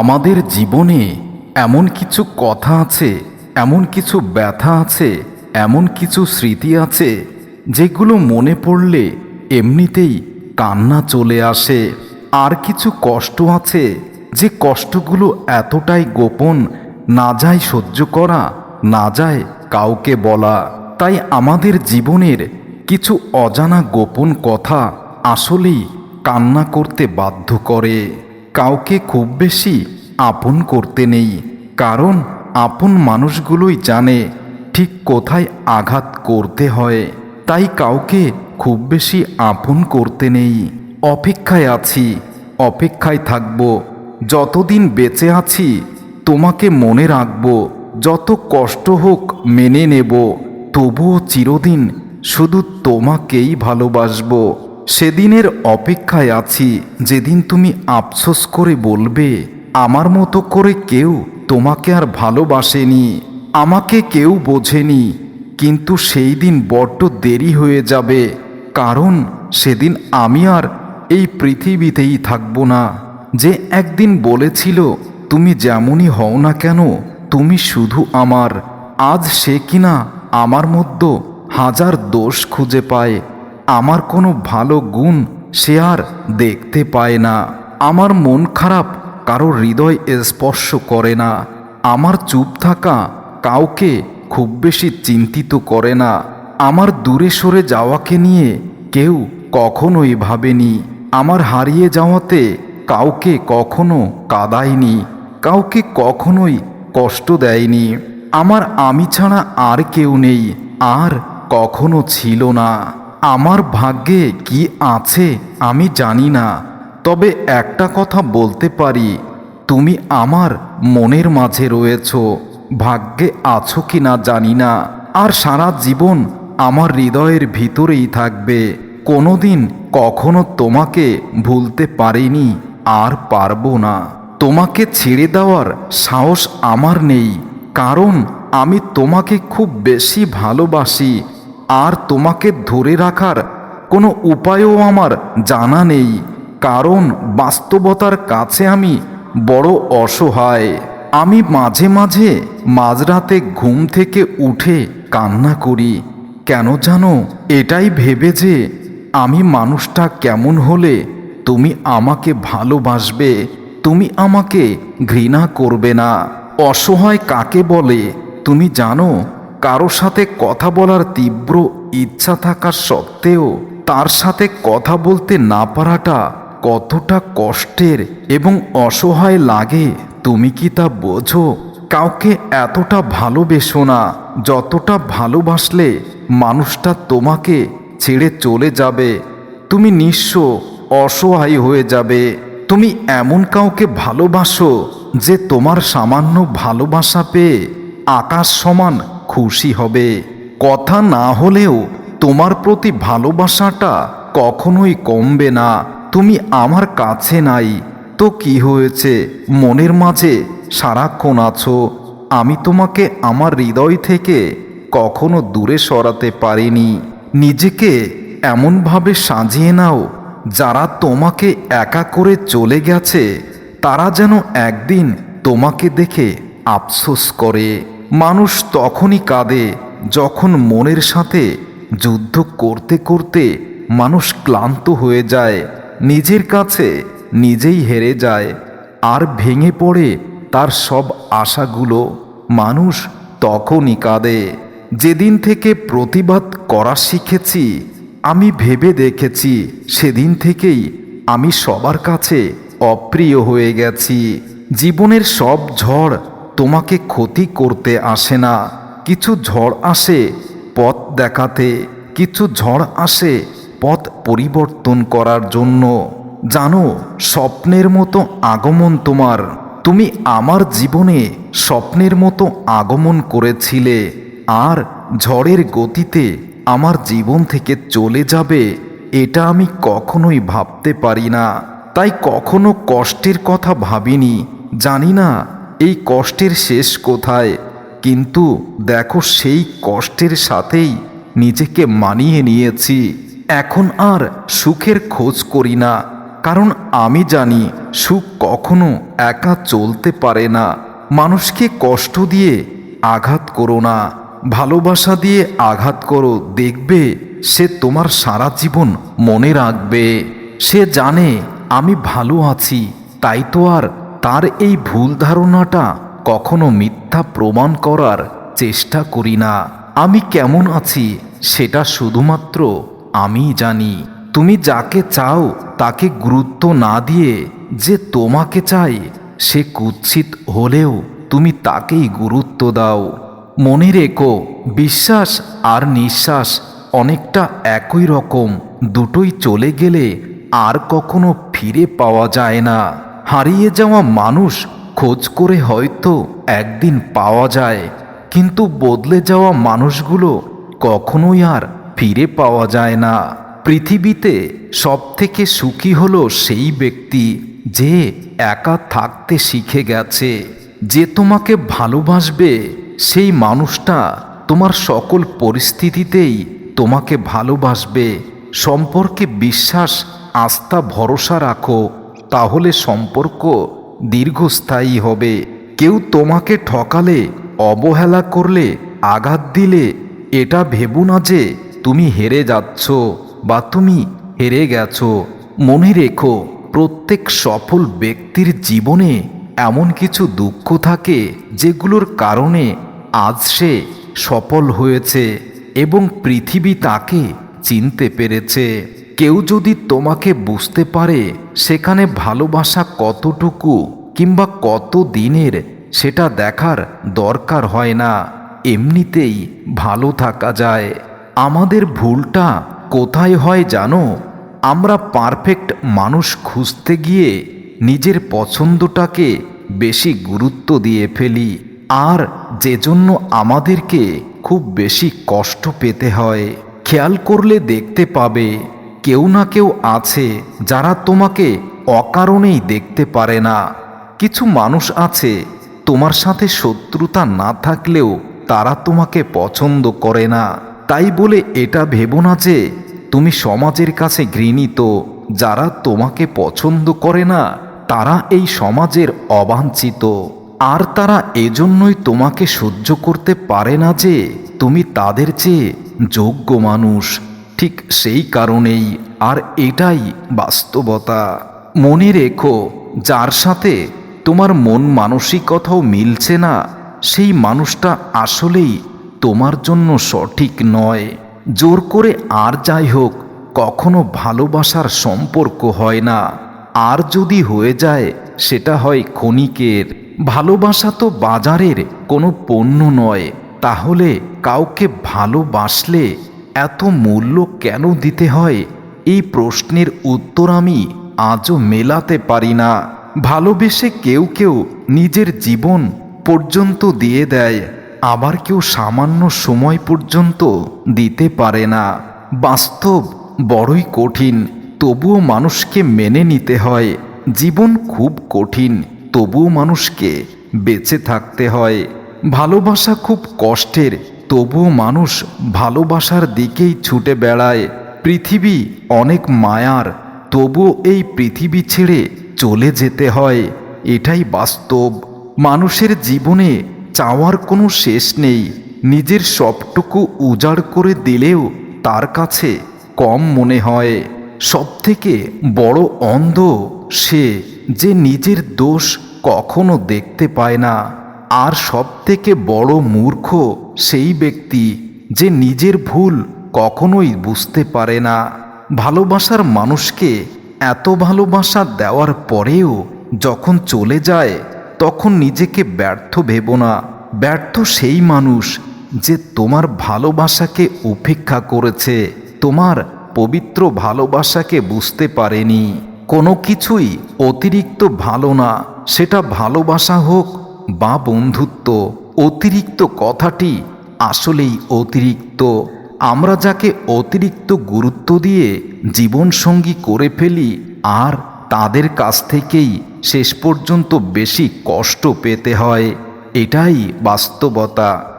আমাদের জীবনে এমন কিছু কথা আছে, এমন কিছু ব্যথা আছে, এমন কিছু স্মৃতি আছে, যেগুলো মনে পড়লে এমনিতেই কান্না চলে আসে। আর কিছু কষ্ট আছে, যে কষ্টগুলো এতটাই গোপন, না যায় সহ্য করা, না যায় কাউকে বলা। তাই আমাদের জীবনের কিছু অজানা গোপন কথা আসলেই কান্না করতে বাধ্য করে। কাউকে খুব বেশি আপন করতে নেই, কারণ আপন মানুষগুলোই জানে ঠিক কোথায় আঘাত করতে হয়। তাই কাউকে খুব বেশি আপন করতে নেই। অপেক্ষায় আছি, অপেক্ষায় থাকব। যতদিন বেঁচে আছি, তোমাকে মনে রাখব। যত কষ্ট হোক মেনে নেব। তবুও চিরদিন শুধু তোমাকেই ভালোবাসবো। সেদিনের অপেক্ষায় আছি, যেদিন তুমি আফসোস করে বলবে, আমার মতো করে কেউ তোমাকে আর ভালোবাসেনি, আমাকে কেউ বোঝেনি, কিন্তু সেই দিন বড্ড দেরি হয়ে যাবে, কারণ সেদিন আমি আর এই পৃথিবীতেই থাকব না। যে একদিন বলেছিল, তুমি যেমনই হও না কেন, তুমি শুধু আমার, আজ সে কিনা আমার মধ্যে হাজার দোষ খুঁজে পায় আমার কোনো ভালো গুণ সে আর দেখতে পায় না। আমার মন খারাপ, কারও হৃদয় স্পর্শ করে না। আমার চুপ থাকা কাউকে খুব বেশি চিন্তিত করে না। আমার দূরে সরে যাওয়াকে নিয়ে কেউ কখনোই ভাবেনি। আমার হারিয়ে যাওয়াতে কাউকে কখনো কাদায়নি, কাউকে কখনোই কষ্ট দেয়নি। আমার আমি ছাড়া আর কেউ নেই, আর কখনো ছিল না। আমার ভাগ্যে কি আছে আমি জানি না। তবে একটা কথা বলতে পারি, তুমি আমার মনের মাঝে রয়েছ, ভাগ্যে আছো কি না জানি না। আর সারা জীবন আমার হৃদয়ের ভিতরেই থাকবে, কোনোদিন কখনো তোমাকে ভুলতে পারিনি আর পারব না। তোমাকে ছেড়ে দেওয়ার সাহস আমার নেই, কারণ আমি তোমাকে খুব বেশি ভালোবাসি আর তোমাকে ধরে রাখার কোনো উপায়ও আমার জানা নেই, কারণ বাস্তবতার কাছে আমি বড় অসহায়। আমি মাঝে মাঝে মাঝরাতে ঘুম থেকে উঠে কান্না করি। কেন জানো এটাই ভেবে যে আমি মানুষটা কেমন হলে তুমি আমাকে ভালোবাসবে, তুমি আমাকে ঘৃণা করবে না। অসহায় কাকে বলে? তুমি জানো কারও সাথে কথা বলার তীব্র ইচ্ছা থাকা সত্ত্বেও তার সাথে কথা বলতে না পারাটা কতটা কষ্টের এবং অসহায় লাগে, তুমি কি তা বোঝো? কাউকে এতটা ভালোবেসো না, যতটা ভালোবাসলে মানুষটা তোমাকে ছেড়ে চলে যাবে। তুমি নিঃস্ব, অসহায় হয়ে যাবে। তুমি এমন কাউকে ভালোবাসো যে তোমার সামান্য ভালোবাসা পেয়ে আকাশ সমান খুশি হবে। কথা না হলেও তোমার প্রতি ভালোবাসাটা কখনোই কমবে না। তুমি আমার কাছে নাই। তো কি হয়েছে? মনের মাঝে সারাক্ষণ আছো। আমি তোমাকে আমার হৃদয় থেকে কখনো দূরে সরাতে পারিনি। নিজেকে এমনভাবে সাজিয়ে নাও, যারা তোমাকে একা করে চলে গেছে, তারা যেন একদিন তোমাকে দেখে আফসোস করে। মানুষ তখনই কাঁদে যখন মনের সাথে যুদ্ধ করতে করতে মানুষ ক্লান্ত হয়ে যায়, নিজের কাছে নিজেই হেরে যায়, আর ভেঙে পড়ে তার সব আশাগুলো। মানুষ তখনই কাঁদে, যেদিন থেকে প্রতিবাদ করা শিখেছি, আমি ভেবে দেখেছি, সেদিন থেকেই আমি সবার কাছে অপ্রিয় হয়ে গেছি। জীবনের সব ঝড় তোমাকে ক্ষতি করতে আসে না। কিছু ঝড় আসে, পথ দেখাতে। কিছু ঝড় আসে, পথ পরিবর্তন করার জন্য। জানো, স্বপ্নের মতো আগমন তোমার। তুমি আমার জীবনে স্বপ্নের মতো আগমন করেছিলে। আর ঝড়ের গতিতে আমার জীবন থেকে চলে যাবে, এটা আমি কখনোই ভাবতে পারি না। তাই কখনো কষ্টের কথা ভাবিনি। জানি না এই কষ্টের শেষ কোথায়? কিন্তু দেখো সেই কষ্টের সাথেই নিজেকে মানিয়ে নিয়েছি। এখন আর সুখের খোঁজ করি না। কারণ আমি জানি সুখ কখনো একা চলতে পারে না। মানুষকে কষ্ট দিয়ে আঘাত করো না। ভালোবাসা দিয়ে আঘাত করো। দেখবে সে তোমার সারা জীবন মনে রাখবে। সে জানে আমি ভালো আছি। তাই তো আর তার এই ভুল ধারণাটা কখনো মিথ্যা প্রমাণ করার চেষ্টা করি না। আমি কেমন আছি সেটা শুধুমাত্র আমিই জানি। তুমি যাকে চাও তাকে গুরুত্ব না দিয়ে যে তোমাকে চাই সে কুৎসিত হলেও তুমি তাকেই গুরুত্ব দাও। মনে রেখো, বিশ্বাস আর নিঃশ্বাস অনেকটা একই রকম। দুটোই চলে গেলে আর কখনো ফিরে পাওয়া যায় না। হারিয়ে যাওয়া মানুষ খোঁজ করে হয়তো একদিন পাওয়া যায়, কিন্তু বদলে যাওয়া মানুষগুলো কখনোই আর ফিরে পাওয়া যায় না। পৃথিবীতে সবথেকে সুখী হলো সেই ব্যক্তি যে একা থাকতে শিখে গেছে, যে তোমাকে ভালোবাসবে। সেই মানুষটা তোমার সকল পরিস্থিতিতেই তোমাকে ভালোবাসবে। সম্পর্কে বিশ্বাস, আস্থা, ভরসা রাখো। তাহলে সম্পর্ক দীর্ঘস্থায়ী হবে। কেউ তোমাকে ঠকালে, অবহেলা করলে, আঘাত দিলে, এটা ভেবো না যে তুমি হেরে যাচ্ছ বা তুমি হেরে গেছো। মনে রেখো, প্রত্যেক সফল ব্যক্তির জীবনে এমন কিছু দুঃখ থাকে যেগুলোর কারণে আজ সে সফল হয়েছে এবং পৃথিবী তাকে চিনতে পেরেছে। কেউ যদি তোমাকে বুঝতে পারে সেখানে ভালোবাসা কতটুকু কিংবা কত দিনের, সেটা দেখার দরকার হয় না। এমনিতেই ভালো থাকা যায়। আমাদের ভুলটা কোথায় হয় জানো? আমরা পারফেক্ট মানুষ খুঁজতে গিয়ে নিজের পছন্দটাকে বেশি গুরুত্ব দিয়ে ফেলি। আর যে জন্য আমাদেরকে খুব বেশি কষ্ট পেতে হয়। খেয়াল করলে দেখতে পাবে। কেউ না কেউ আছে যারা তোমাকে অকারণেই দেখতে পারে না। কিছু মানুষ আছে, তোমার সাথে শত্রুতা না থাকলেও তারা তোমাকে পছন্দ করে না। তাই বলে এটা ভেবো না যে তুমি সমাজের কাছে ঘৃণিত, যারা তোমাকে পছন্দ করে না, তারা এই সমাজের অবাঞ্ছিত। আর তারা এজন্যই তোমাকে সহ্য করতে পারে না যে তুমি তাদের চেয়ে যোগ্য মানুষ। ঠিক সেই কারণেই আর এটাই বাস্তবতা। মনে রেখো, যার সাথে তোমার মন মানসিকতাও মিলছে না, সেই মানুষটা আসলেই তোমার জন্য সঠিক নয়। জোর করে আর যাই হোক, কখনো ভালোবাসার সম্পর্ক হয় না। আর যদি হয়ে যায়, সেটা হয় ক্ষণিকের। ভালোবাসা তো বাজারের কোনো পণ্য নয়, তাহলে কাউকে ভালোবাসলে এত মূল্য কেন দিতে হয়? এই প্রশ্নের উত্তর আমি আজও মেলাতে পারি না। ভালোবেসে কেউ কেউ নিজের জীবন পর্যন্ত দিয়ে দেয়, আবার কেউ সামান্য সময় পর্যন্ত দিতে পারে না। বাস্তব বড়ই কঠিন, তবুও মানুষকে মেনে নিতে হয়। জীবন খুব কঠিন, তবুও মানুষকে বেঁচে থাকতে হয়। ভালোবাসা খুব কষ্টের তবুও মানুষ ভালোবাসার দিকেই ছুটে বেড়ায়। পৃথিবী অনেক মায়ার, তবুও এই পৃথিবী ছেড়ে চলে যেতে হয়। এটাই বাস্তব। মানুষের জীবনে চাওয়ার কোনো শেষ নেই। নিজের সবটুকু উজাড় করে দিলেও তার কাছে কম মনে হয়। সবথেকে বড় অন্ধ সে যে নিজের দোষ কখনো দেখতে পায় না। আর সবথেকে বড় মূর্খ সেই ব্যক্তি যে নিজের ভুল কখনোই বুঝতে পারে না। ভালোবাসার মানুষকে এত ভালোবাসা দেওয়ার পরেও যখন চলে যায়, তখন নিজেকে ব্যর্থ ভেবো না। ব্যর্থ সেই মানুষ যে তোমার ভালোবাসাকে উপেক্ষা করেছে, তোমার পবিত্র ভালোবাসাকে বুঝতে পারেনি। কোনো কিছুই অতিরিক্ত ভালো না। সেটা ভালোবাসা হোক বা বন্ধুত্ব, অতিরিক্ত কথাটি আসলেই অতিরিক্ত। আমরা যাকে অতিরিক্ত গুরুত্ব দিয়ে জীবনসঙ্গী করে ফেলি, আর তাদের কাছ থেকেই শেষ পর্যন্ত বেশি কষ্ট পেতে হয়। এটাই বাস্তবতা।